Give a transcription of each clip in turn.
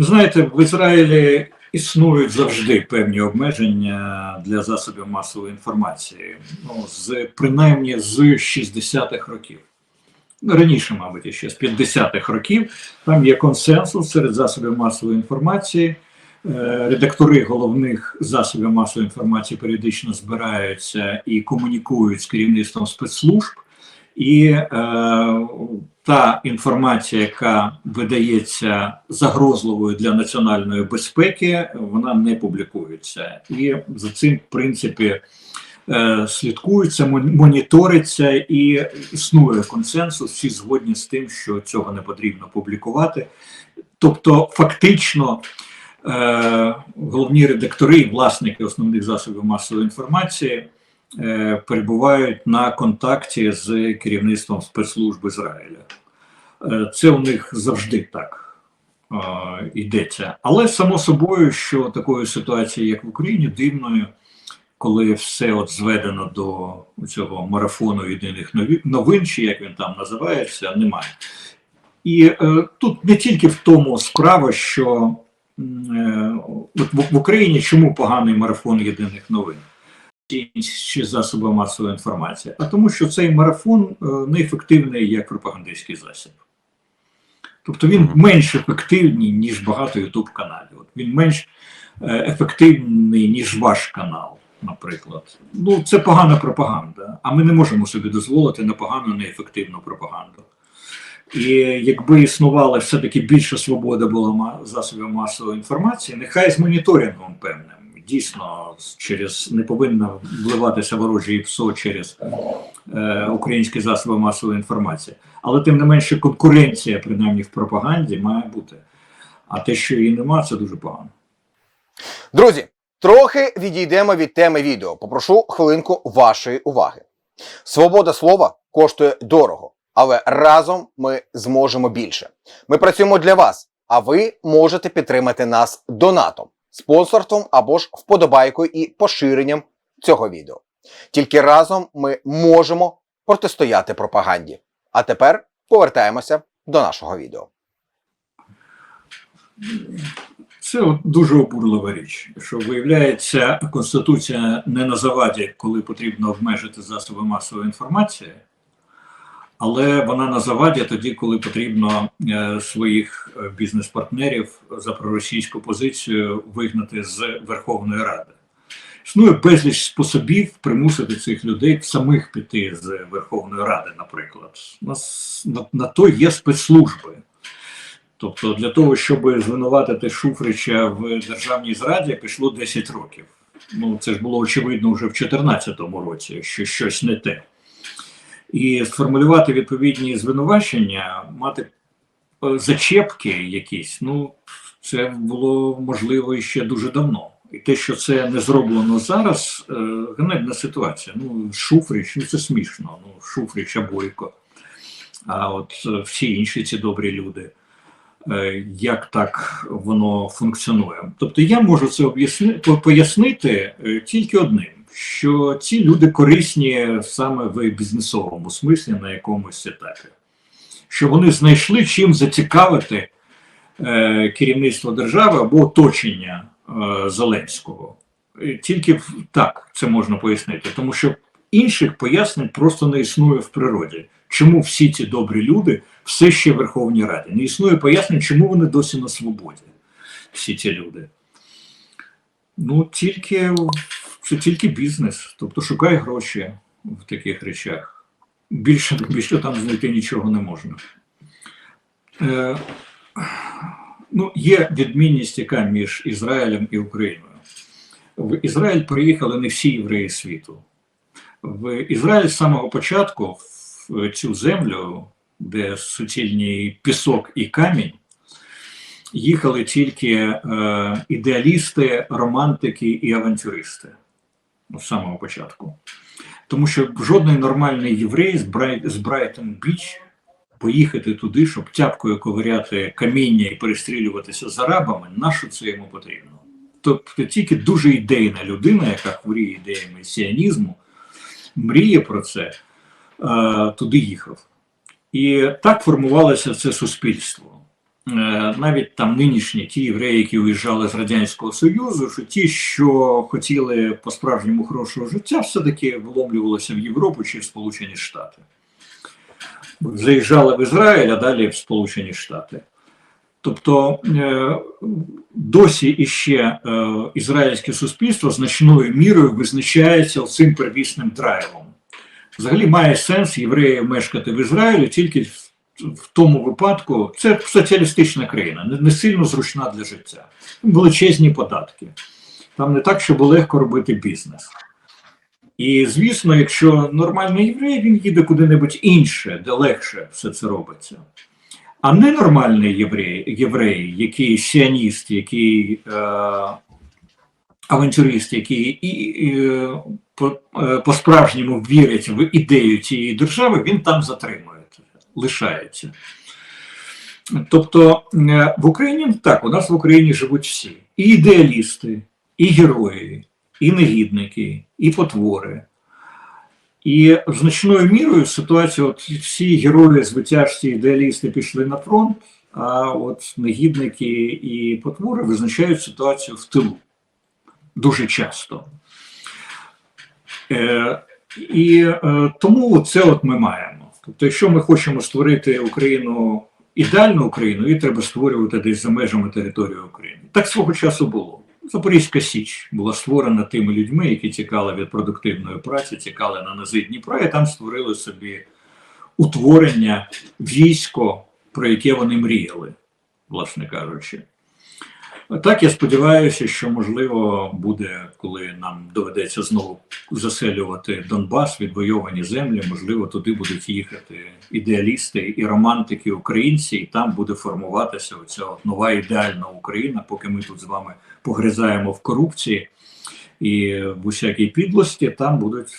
Ви знаєте, в Ізраїлі існують завжди певні обмеження для засобів масової інформації. Ну, з принаймні з 60-х років. Ну, Раніше, мабуть, ще з 50-х років там є консенсус серед засобів масової інформації. Е, Редактори головних засобів масової інформації періодично збираються і комунікують з керівництвом спецслужб. І е, та інформація, яка видається загрозливою для національної безпеки, вона не публікується. І за цим, в принципі, е, слідкується, моніториться і існує консенсус. Всі згодні з тим, що цього не потрібно публікувати. Тобто, фактично, е, головні редактори і власники основних засобів масової інформації перебувають на контакті з керівництвом спецслужб Ізраїля. Е, Це у них завжди так е, йдеться. Але само собою, що такої ситуації, як в Україні, дивною, коли все от зведено до цього марафону єдиних новин, чи як він там називається, немає. І е, тут не тільки в тому справа, що е, от в, в Україні чому поганий марафон єдиних новин чи засоби масової інформації, а тому, що цей марафон е, неефективний як пропагандистський засіб. Тобто він менш ефективний, ніж багато ютуб каналів. Він менш е, ефективний, ніж ваш канал, наприклад. Ну, це погана пропаганда. А ми не можемо собі дозволити на погану, неефективну пропаганду. І якби існувала все-таки більша свобода була засобів масової інформації, нехай з моніторингом певним. Дійсно, через не повинно вливатися ворожі ПСО через е, українські засоби масової інформації. Але тим не менше конкуренція, принаймні в пропаганді, має бути. А те, що її нема, це дуже погано. Друзі, трохи відійдемо від теми відео. Попрошу хвилинку вашої уваги. Свобода слова коштує дорого, але разом ми зможемо більше. Ми працюємо для вас, а ви можете підтримати нас донатом, спонсорством або ж вподобайкою і поширенням цього відео. Тільки разом ми можемо протистояти пропаганді. А тепер повертаємося до нашого відео. Це дуже обурлива річ, що виявляється, Конституція не на заваді, коли потрібно обмежити засоби масової інформації, але вона на заваді тоді, коли потрібно е, своїх е, бізнес-партнерів за проросійську позицію вигнати з Верховної Ради. Існує безліч способів примусити цих людей самих піти з Верховної Ради, наприклад. На то є спецслужби. Тобто для того, щоб звинуватити Шуфрича в державній зраді, пішло 10 років. Ну, це ж було очевидно вже в 2014 році, що щось не те. І сформулювати відповідні звинувачення, мати е, зачепки якісь, ну, це було можливо ще дуже давно. І те, що це не зроблено зараз, е, ганебна ситуація. Ну, Шуфрич, ну це смішно. Ну, Шуфрич, Бойко. А от е, всі інші ці добрі люди як так воно функціонує. Тобто я можу це пояснити тільки одним, що ці люди корисні саме в бізнесовому смислі на якомусь етапі, що вони знайшли чим зацікавити е, керівництво держави або оточення е, Зеленського. Тільки так це можна пояснити, тому що інших пояснень просто не існує в природі. Чому всі ці добрі люди все ще в Верховній Раді? Не існує пояснень, чому вони досі на свободі, всі ці люди. Ну, тільки це тільки бізнес, тобто шукай гроші в таких речах. Більше, більше там знайти нічого не можна. Е, ну, є відмінність, яка між Ізраїлем і Україною. В Ізраїль приїхали не всі євреї світу. В Ізраїль з самого початку в цю землю, де суцільний пісок і камінь, їхали тільки е, ідеалісти, романтики і авантюристи з самого початку. Тому що жодний нормальний єврей з, з Брайтон Біч поїхати туди, щоб тяпкою ковиряти каміння і перестрілюватися з арабами, на що це йому потрібно? Тобто тільки дуже ідейна людина, яка хворіє ідеями сіонізму, мріє про це, е, туди їхав. І так формувалося це суспільство. Е, навіть там нинішні ті євреї, які виїжджали з Радянського Союзу, що ті, що хотіли по-справжньому хорошого життя, все-таки вломлювалися в Європу чи в Сполучені Штати. Заїжджали в Ізраїль, а далі в Сполучені Штати. Тобто е, досі іще е, ізраїльське суспільство значною мірою визначається цим первісним драйвом. Взагалі має сенс євреїв мешкати в Ізраїлі тільки в, тому випадку, це соціалістична країна, не, сильно зручна для життя. Величезні податки. Там не так, щоб легко робити бізнес. І звісно, якщо нормальний єврей, він їде куди-небудь інше, де легше все це робиться. А ненормальний єврей, єврей який сіаніст, який е, авантюрист, який і, і, е, по, е, по-справжньому вірить в ідею цієї держави, він там затримується, лишається. Тобто е, в Україні так, у нас в Україні живуть всі: і ідеалісти, і герої, і негідники, і потвори. І значною мірою ситуація, от всі герої, звитяжці, ідеалісти пішли на фронт, а от негідники і потвори визначають ситуацію в тилу дуже часто. Е, і е, тому це от ми маємо. Тобто, якщо ми хочемо створити Україну, ідеальну Україну, її треба створювати десь за межами території України. Так свого часу було. Запорізька Січ була створена тими людьми, які тікали від продуктивної праці, тікали на нази Дніпра, і там створили собі утворення військо, про яке вони мріяли, власне кажучи. Так, я сподіваюся, що можливо буде, коли нам доведеться знову заселювати Донбас, відвойовані землі, можливо, туди будуть їхати ідеалісти і романтики українці, і там буде формуватися оця нова ідеальна Україна, поки ми тут з вами погризаємо в корупції і в усякій підлості, там будуть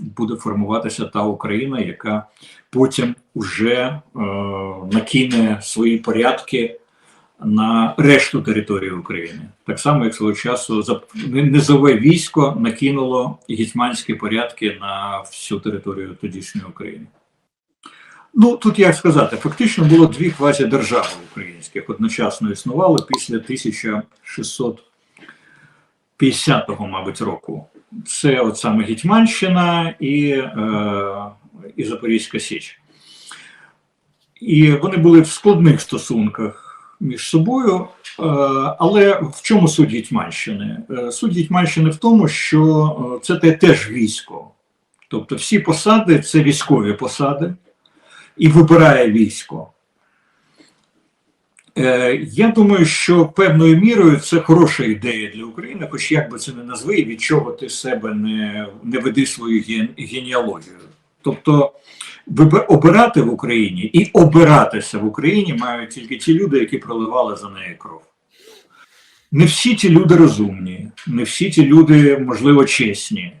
буде формуватися та Україна, яка потім вже е, накине свої порядки на решту території України. Так само, як свого часу низове військо накинуло гетьманські порядки на всю територію тодішньої України. Ну, тут як сказати, фактично було дві квазідержави українських одночасно існували після 1650 мабуть, року. Це от саме Гетьманщина і, е, і Запорізька Січ. І вони були в складних стосунках між собою. Е, Але в чому суть Гетьманщини? Е, Суть Гетьманщини в тому, що е, це теж військо. Тобто всі посади це військові посади, і вибирає військо. Я думаю, що певною мірою це хороша ідея для України, хоч як би це не назви, від чого ти себе не, не веди свою ген- генеалогію. Тобто обирати в Україні і обиратися в Україні мають тільки ті люди, які проливали за неї кров. Не всі ті люди розумні, не всі ті люди, можливо, чесні,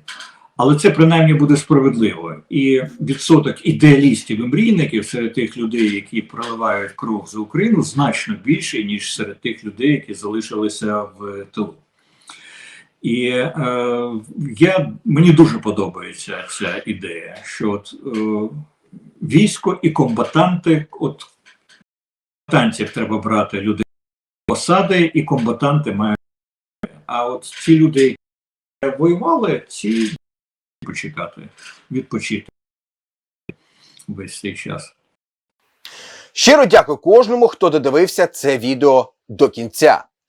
але це принаймні буде справедливо. І відсоток ідеалістів і мрійників серед тих людей, які проливають кров за Україну, значно більший, ніж серед тих людей, які залишилися в тилу. І е, я, мені дуже подобається ця ідея, що от, е, військо і комбатанти, от комбатантів треба брати людей посади, і комбатанти мають. А от ці люди, які воювали, ці почекати, відпочити весь цей час. Щиро дякую кожному, хто додивився це відео до кінця.